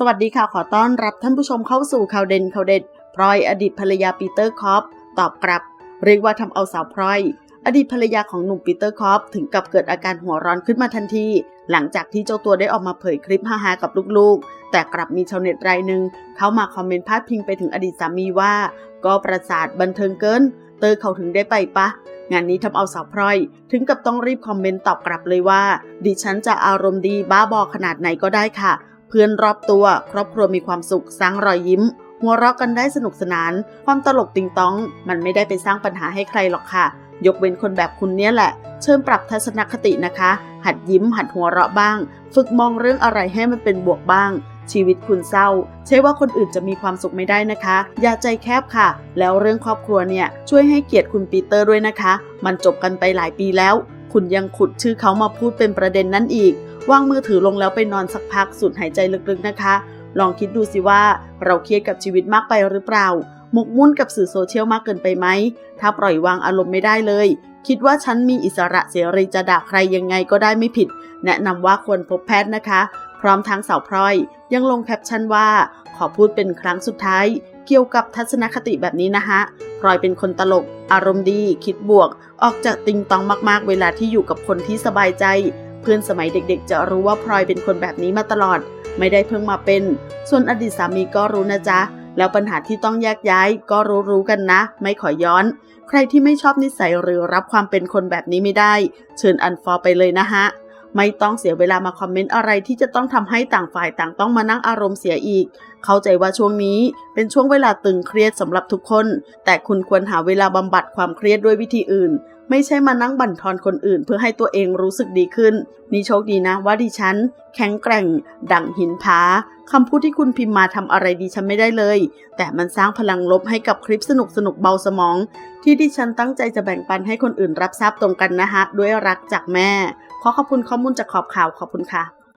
สวัสดีค่ะ ขอต้อนรับท่านผู้ชมเข้าสู่ข่าวเด่นข่าวเด็ดพลอยอดีตภรรยาปีเตอร์คอปตอบกลับ เรียกว่าทำเอาสาวพลอย อดีตภรรยาของหนุ่มปีเตอร์คอปถึงกับเกิดอาการหัวร้อนขึ้นมาทันที หลังจากที่เจ้าตัวได้ออกมาเผยคลิปฮาๆกับลูกๆ แต่กลับมีชาวเน็ตรายหนึ่งเข้ามาคอมเมนต์พาดพิงไปถึงอดีตสามีว่า ก็ประสาทบันเทิงเกิน เตอร์เขาถึงได้ไปปะงานนี้ทำเอาสาวพลอย ถึงกับต้องรีบคอมเมนต์ตอบกลับเลยว่า ดิฉันจะอารมณ์ดีบ้าบอขนาดไหนก็ได้ค่ะ เพื่อนรอบตัว ครอบครัวมีความสุขสร้างรอยยิ้ม หัวเราะกันได้สนุกสนาน ความตลกติงต้อง มันไม่ได้ไปสร้างปัญหาให้ใครหรอกค่ะ ยกเว้นคนแบบคุณเนี่ยแหละ เชิญปรับทัศนคตินะคะ หัดยิ้ม หัดหัวเราะบ้าง ฝึกมองเรื่องอะไรให้มันเป็นบวกบ้าง ชีวิตคุณเศร้า ใช่ว่าคนอื่นจะมีความสุขไม่ได้นะคะ อย่าใจแคบค่ะ แล้วเรื่องครอบครัวเนี่ยช่วยให้เกียรติคุณปีเตอร์ด้วยนะคะ มันจบกันไปหลายปีแล้ว คุณยังขุดชื่อเขามาพูดเป็นประเด็นนั่นอีก วางมือถือลงแล้วไปนอนสักพักสูดหายใจลึกๆนะคะ ลองคิดดูสิว่าเราเครียดกับชีวิตมากไปหรือเปล่า หมกมุ่นกับสื่อโซเชียลมากเกินไปไหม ถ้าปล่อยวางอารมณ์ไม่ได้เลย คิดว่าฉันมีอิสระเสรีจะด่าใครยังไงก็ได้ไม่ผิด แนะนำว่าควรพบแพทย์นะคะ พร้อมทั้งสาวพลอย ยังลงแคปชั่นว่า ขอพูดเป็นครั้งสุดท้าย เกี่ยวกับทัศนคติแบบนี้นะฮะพลอยเป็นคนตลก อารมณ์ดี คิดบวก ออกจากติงตองมากๆ เวลาที่อยู่กับคนที่สบายใจ พื่อนสมัยเด็กๆ จะรู้ว่าพลอยเป็นคนแบบนี้มาตลอด ไม่ได้เพิ่งมาเป็น ส่วนอดีตสามีก็รู้นะจ๊ะ แล้วปัญหาที่ต้องแยกย้ายก็รู้ๆกันนะ ไม่ขอย้อน ใครที่ไม่ชอบนิสัยหรือรับความเป็นคนแบบนี้ไม่ได้ เชิญอันฟอลไปเลยนะฮะ ไม่ต้องเสียเวลามาคอมเมนต์อะไรที่จะต้องทำให้ต่างฝ่ายต่างต้องมานั่งอารมณ์เสียอีก เข้าใจว่าช่วงนี้เป็นช่วงเวลาตึงเครียดสำหรับทุกคน แต่คุณควรหาเวลาบำบัดความเครียดด้วยวิธีอื่น ไม่ใช่มานั่งบั่นทอนคนอื่น เพื่อให้ตัวเองรู้สึกดีขึ้น นี่โชคดีนะว่าดิฉัน แข็งแกร่ง ดั่งหินผาคำพูดที่คุณพิมพ์มาทำอะไรดิฉันไม่ได้เลย แต่มันสร้างพลังลบให้กับคลิปสนุกสนุกเบาสมอง ที่ดิฉันตั้งใจจะแบ่งปันให้คนอื่นรับทราบตรงกันนะฮะ ด้วยรักจากแม่ ขอขอบคุณข้อมูลจากขอบข่าวขอบคุณค่ะ